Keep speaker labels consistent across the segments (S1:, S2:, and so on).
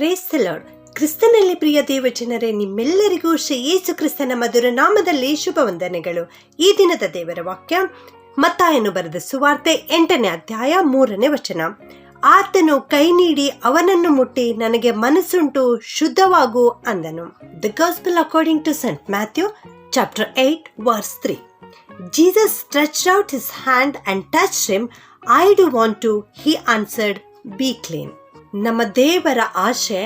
S1: Praise lord ಕ್ರಿಸ್ತನಲ್ಲಿ ಪ್ರಿಯ ದೇವಜನರೇ, ನಿಮ್ಮೆಲ್ಲರಿಗೂ ಶ್ರೀ ಯೇಸು ಕ್ರಿಸ್ತನ ಮಧುರ ನಾಮದಲ್ಲಿ ಶುಭ ವಂದನೆಗಳು. ಈ ದಿನದ ದೇವರ ವಾಕ್ಯ, ಮತ್ತಾಯನು ಬರೆದ ಸುವಾರ್ತೆ ಎಂಟನೇ ಅಧ್ಯಾಯ ಮೂರನೇ ವಚನ. ಆತನು ಕೈ ನೀಡಿ ಅವನನ್ನು ಮುಟ್ಟಿ ನನಗೆ ಮನಸ್ಸುಂಟು, ಶುದ್ಧವಾಗು ಅಂದನು. The gospel according to saint Matthew chapter eight verse three Jesus stretch out his hand and touch him I do want to he answered be clean. ನಮ್ಮ ದೇವರ ಆಶೆ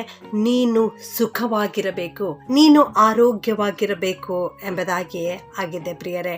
S1: ನೀನು ಸುಖವಾಗಿರಬೇಕು, ನೀನು ಆರೋಗ್ಯವಾಗಿರಬೇಕು ಎಂಬುದಾಗಿಯೇ ಆಗಿದೆ ಪ್ರಿಯರೇ.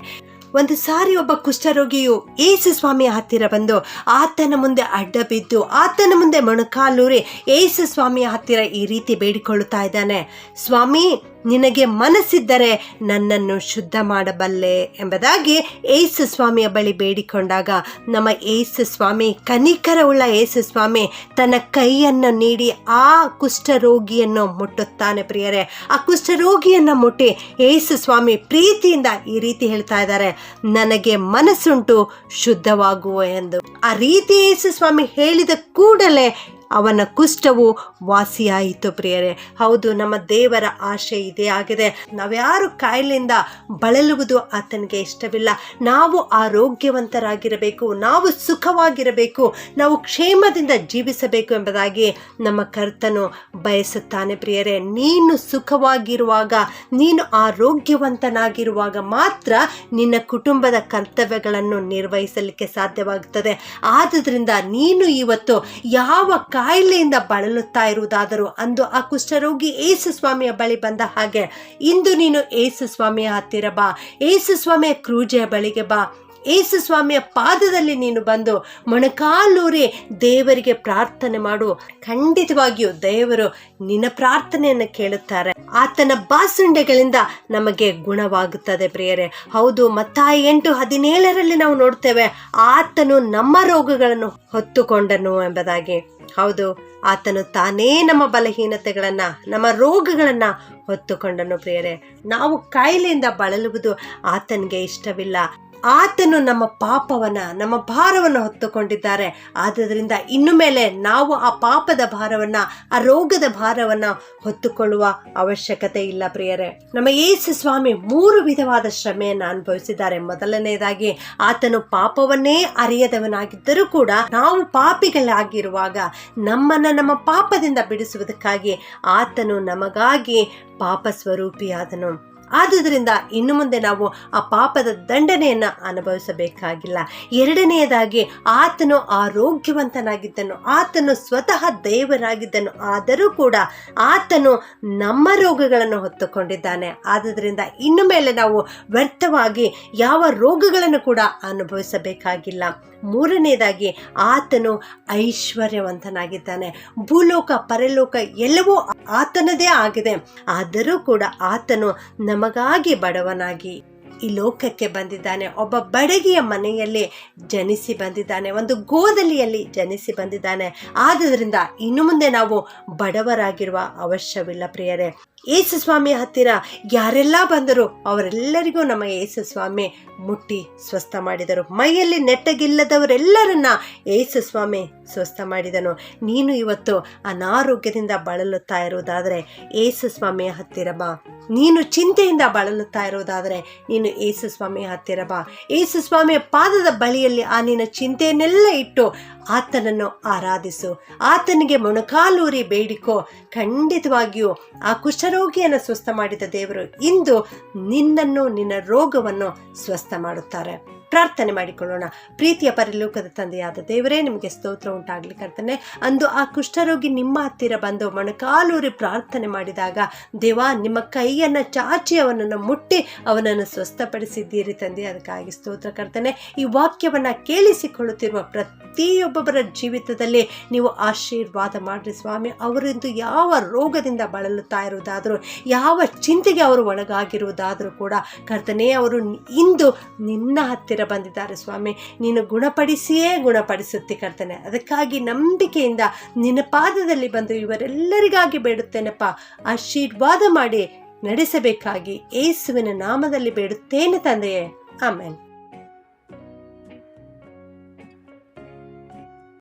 S1: ಒಂದು ಸಾರಿ ಒಬ್ಬ ಕುಷ್ಠರೋಗಿಯು ಏಸು ಸ್ವಾಮಿಯ ಹತ್ತಿರ ಬಂದು ಆತನ ಮುಂದೆ ಅಡ್ಡ ಬಿದ್ದು ಆತನ ಮುಂದೆ ಮೊಣಕಾಲೂರಿ ಏಸು ಸ್ವಾಮಿಯ ಹತ್ತಿರ ಈ ರೀತಿ ಬೇಡಿಕೊಳ್ಳುತ್ತಾ ಇದ್ದಾನೆ, ಸ್ವಾಮಿ ನಿನಗೆ ಮನಸ್ಸಿದ್ದರೆ ನನ್ನನ್ನು ಶುದ್ಧ ಮಾಡಬಲ್ಲೆ ಎಂಬುದಾಗಿ ಏಸು ಸ್ವಾಮಿಯ ಬಳಿ ಬೇಡಿಕೊಂಡಾಗ ನಮ್ಮ ಏಸು ಸ್ವಾಮಿ, ಕನಿಕರವುಳ್ಳ ಏಸು ಸ್ವಾಮಿ ತನ್ನ ಕೈಯನ್ನು ನೀಡಿ ಆ ಕುಷ್ಠರೋಗಿಯನ್ನು ಮುಟ್ಟುತ್ತಾನೆ ಪ್ರಿಯರೇ. ಆ ಕುಷ್ಠರೋಗಿಯನ್ನು ಮುಟ್ಟಿ ಏಸು ಸ್ವಾಮಿ ಪ್ರೀತಿಯಿಂದ ಈ ರೀತಿ ಹೇಳ್ತಾ ಇದ್ದಾರೆ, ನನಗೆ ಮನಸ್ಸುಂಟು ಶುದ್ಧವಾಗುವ ಎಂದು. ಆ ರೀತಿ ಏಸು ಸ್ವಾಮಿ ಹೇಳಿದ ಕೂಡಲೇ ಅವನ ಕುಷ್ಠವು ವಾಸಿಯಾಯಿತು ಪ್ರಿಯರೇ. ಹೌದು, ನಮ್ಮ ದೇವರ ಆಶೆ ಇದೇ ಆಗಿದೆ. ನಾವ್ಯಾರು ಕಾಯಿಲೆಯಿಂದ ಬಳಲುವುದು ಆತನಿಗೆ ಇಷ್ಟವಿಲ್ಲ. ನಾವು ಆರೋಗ್ಯವಂತರಾಗಿರಬೇಕು, ನಾವು ಸುಖವಾಗಿರಬೇಕು, ನಾವು ಕ್ಷೇಮದಿಂದ ಜೀವಿಸಬೇಕು ಎಂಬುದಾಗಿ ನಮ್ಮ ಕರ್ತನು ಬಯಸುತ್ತಾನೆ ಪ್ರಿಯರೇ. ನೀನು ಸುಖವಾಗಿರುವಾಗ, ನೀನು ಆರೋಗ್ಯವಂತನಾಗಿರುವಾಗ ಮಾತ್ರ ನಿನ್ನ ಕುಟುಂಬದ ಕರ್ತವ್ಯಗಳನ್ನು ನಿರ್ವಹಿಸಲಿಕ್ಕೆ ಸಾಧ್ಯವಾಗುತ್ತದೆ. ಆದ್ದರಿಂದ ನೀನು ಇವತ್ತು ಯಾವ ಕಾಯಿಲೆಯಿಂದ ಬಳಲುತ್ತಾ ಇರುವುದಾದರೂ ಅಂದು ಆ ಕುಷ್ಠರೋಗಿ ಏಸು ಸ್ವಾಮಿಯ ಬಳಿ ಬಂದ ಹಾಗೆ, ಇಂದು ನೀನು ಏಸು ಸ್ವಾಮಿಯ ಹತ್ತಿರ ಬಾ ಏಸು ಸ್ವಾಮಿಯ ಕ್ರೂಜೆಯ ಬಳಿಗೆ ಬಾ ಏಸು ಸ್ವಾಮಿಯ ಪಾದದಲ್ಲಿ ನೀನು ಬಂದು ಮೊಣಕಾಲೂರಿ ದೇವರಿಗೆ ಪ್ರಾರ್ಥನೆ ಮಾಡು. ಖಂಡಿತವಾಗಿಯೂ ದೇವರು ನಿನ್ನ ಪ್ರಾರ್ಥನೆಯನ್ನು ಕೇಳುತ್ತಾರೆ. ಆತನ ಬಾಸುಂಡೆಗಳಿಂದ ನಮಗೆ ಗುಣವಾಗುತ್ತದೆ ಪ್ರಿಯರೇ. ಹೌದು, ಮತ್ತಾಯ ಎಂಟು ಹದಿನೇಳರಲ್ಲಿ ನಾವು ನೋಡ್ತೇವೆ, ಆತನು ನಮ್ಮ ರೋಗಗಳನ್ನು ಹೊತ್ತುಕೊಂಡನು ಎಂಬುದಾಗಿ. ಹೌದು, ಆತನು ತಾನೇ ನಮ್ಮ ಬಲಹೀನತೆಗಳನ್ನ, ನಮ್ಮ ರೋಗಗಳನ್ನ ಹೊತ್ತುಕೊಂಡನು ಪ್ರಿಯರೇ. ನಾವು ಕಾಯಿಲೆಯಿಂದ ಬಳಲುವುದು ಆತನಿಗೆ ಇಷ್ಟವಿಲ್ಲ. ಆತನು ನಮ್ಮ ಪಾಪವನ್ನ, ನಮ್ಮ ಭಾರವನ್ನು ಹೊತ್ತುಕೊಂಡಿದ್ದಾರೆ. ಆದ್ದರಿಂದ ಇನ್ನು ಮೇಲೆ ನಾವು ಆ ಪಾಪದ ಭಾರವನ್ನ, ಆ ರೋಗದ ಭಾರವನ್ನ ಹೊತ್ತುಕೊಳ್ಳುವ ಅವಶ್ಯಕತೆ ಇಲ್ಲ ಪ್ರಿಯರೇ. ನಮ್ಮ ಯೇಸು ಸ್ವಾಮಿ ಮೂರು ವಿಧವಾದ ಶ್ರಮೆಯನ್ನು ಅನುಭವಿಸಿದ್ದಾರೆ. ಮೊದಲನೆಯದಾಗಿ, ಆತನು ಪಾಪವನ್ನೇ ಅರಿಯದವನಾಗಿದ್ದರೂ ಕೂಡ ನಾವು ಪಾಪಿಗಳಾಗಿರುವಾಗ ನಮ್ಮನ್ನ ನಮ್ಮ ಪಾಪದಿಂದ ಬಿಡಿಸುವುದಕ್ಕಾಗಿ ಆತನು ನಮಗಾಗಿ ಪಾಪ ಸ್ವರೂಪಿಯಾದನು ಆದುದರಿಂದ ಇನ್ನು ಮುಂದೆ ನಾವು ಆ ಪಾಪದ ದಂಡನೆಯನ್ನು ಅನುಭವಿಸಬೇಕಾಗಿಲ್ಲ. ಎರಡನೆಯದಾಗಿ ಆತನು ಆರೋಗ್ಯವಂತನಾಗಿದ್ದನು, ಆತನು ಸ್ವತಃ ದೇವರಾಗಿದ್ದನು, ಆದರೂ ಕೂಡ ಆತನು ನಮ್ಮ ರೋಗಗಳನ್ನು ಹೊತ್ತುಕೊಂಡಿದ್ದಾನೆ. ಆದುದರಿಂದ ಇನ್ನು ಮೇಲೆ ನಾವು ವ್ಯರ್ಥವಾಗಿ ಯಾವ ರೋಗಗಳನ್ನು ಕೂಡ ಅನುಭವಿಸಬೇಕಾಗಿಲ್ಲ. ಮೂರನೇದಾಗಿ ಆತನು ಐಶ್ವರ್ಯವಂತನಾಗಿದ್ದಾನೆ. ಭೂಲೋಕ ಪರಲೋಕ ಎಲ್ಲವೂ ಆತನದೇ ಆಗಿದೆ. ಆದರೂ ಕೂಡ ಆತನು ನಮಗಾಗಿ ಬಡವನಾಗಿ ಈ ಲೋಕಕ್ಕೆ ಬಂದಿದ್ದಾನೆ. ಒಬ್ಬ ಬಡಗಿಯ ಮನೆಯಲ್ಲಿ ಜನಿಸಿ ಬಂದಿದ್ದಾನೆ. ಒಂದು ಗೋದಲಿಯಲ್ಲಿ ಜನಿಸಿ ಬಂದಿದ್ದಾನೆ. ಆದ್ದರಿಂದ ಇನ್ನು ಮುಂದೆ ನಾವು ಬಡವರಾಗಿರುವ ಅವಶ್ಯವಿಲ್ಲ ಪ್ರಿಯರೇ. ಏಸು ಸ್ವಾಮಿಯ ಹತ್ತಿರ ಯಾರೆಲ್ಲ ಬಂದರು ಅವರೆಲ್ಲರಿಗೂ ನಮ್ಮ ಏಸು ಸ್ವಾಮಿ ಮುಟ್ಟಿ ಸ್ವಸ್ಥ ಮಾಡಿದರು. ಮೈಯಲ್ಲಿ ನೆಟ್ಟಗಿಲ್ಲದವರೆಲ್ಲರನ್ನ ಏಸು ಸ್ವಾಮಿ ಸ್ವಸ್ಥ ಮಾಡಿದನು. ನೀನು ಇವತ್ತು ಅನಾರೋಗ್ಯದಿಂದ ಬಳಲುತ್ತಾ ಇರುವುದಾದರೆ ಏಸು ಸ್ವಾಮಿಯ ಹತ್ತಿರ ಬಾ. ನೀನು ಚಿಂತೆಯಿಂದ ಬಳಲುತ್ತಾ ಇರುವುದಾದರೆ ನೀನು ಏಸು ಸ್ವಾಮಿಯ ಹತ್ತಿರ ಬಾ. ಏಸು ಸ್ವಾಮಿಯ ಪಾದದ ಬಳಿಯಲ್ಲಿ ಆ ನಿನ್ನ ಚಿಂತೆಯನ್ನೆಲ್ಲ ಇಟ್ಟು ಆತನನ್ನು ಆರಾಧಿಸು. ಆತನಿಗೆ ಮೊಣಕಾಲೂರಿ ಬೇಡಿಕೋ. ಖಂಡಿತವಾಗಿಯೂ ಆ ಕುಷ್ಠರೋಗಿಯನ್ನು ಸ್ವಸ್ಥ ಮಾಡಿದ ದೇವರು ಇಂದು ನಿನ್ನನ್ನು ನಿನ್ನ ರೋಗವನ್ನು ಸ್ವಸ್ಥ ಮಾಡುತ್ತಾರೆ. ಪ್ರಾರ್ಥನೆ ಮಾಡಿಕೊಳ್ಳೋಣ. ಪ್ರೀತಿಯ ಪರಿಲೋಕದ ತಂದೆಯಾದ ದೇವರೇ, ನಿಮಗೆ ಸ್ತೋತ್ರ ಉಂಟಾಗಲಿ ಕರ್ತನೆ. ಅಂದು ಆ ಕುಷ್ಠರೋಗಿ ನಿಮ್ಮ ಹತ್ತಿರ ಬಂದು ಮೊಣಕಾಲೂರಿ ಪ್ರಾರ್ಥನೆ ಮಾಡಿದಾಗ, ದೇವ, ನಿಮ್ಮ ಕೈಯನ್ನು ಚಾಚಿ ಅವನನ್ನು ಮುಟ್ಟಿ ಅವನನ್ನು ಸ್ವಸ್ಥಪಡಿಸಿದ್ದೀರಿ ತಂದೆ. ಅದಕ್ಕಾಗಿ ಸ್ತೋತ್ರ ಕರ್ತನೆ. ಈ ವಾಕ್ಯವನ್ನು ಕೇಳಿಸಿಕೊಳ್ಳುತ್ತಿರುವ ಪ್ರತಿಯೊಬ್ಬೊಬ್ಬರ ಜೀವಿತದಲ್ಲಿ ನೀವು ಆಶೀರ್ವಾದ ಮಾಡಿರಿ ಸ್ವಾಮಿ. ಅವರಿಂದು ಯಾವ ರೋಗದಿಂದ ಬಳಲುತ್ತಾ ಇರುವುದಾದರೂ, ಯಾವ ಚಿಂತೆಗೆ ಅವರು ಒಳಗಾಗಿರುವುದಾದರೂ ಕೂಡ ಕರ್ತನೆ, ಅವರು ಇಂದು ನಿನ್ನ ಹತ್ತಿರ ಬಂದಿದ್ದಾರೆ ಸ್ವಾಮಿ. ನೀನು ಗುಣಪಡಿಸಿಯೇ ಗುಣಪಡಿಸುತ್ತಿ ಕರ್ತನೆ. ಅದಕ್ಕಾಗಿ ನಂಬಿಕೆಯಿಂದ ನಿನ್ನ ಪಾದದಲ್ಲಿ ಬಂದು ಇವರೆಲ್ಲರಿಗಾಗಿ ಬೇಡುತ್ತೇನಪ್ಪ. ಆಶೀರ್ವಾದ ಮಾಡಿ ನಡೆಸಬೇಕಾಗಿ ಏಸುವಿನ ನಾಮದಲ್ಲಿ ಬೇಡುತ್ತೇನೆ ತಂದೆಯೇ. ಆಮೇಲೆ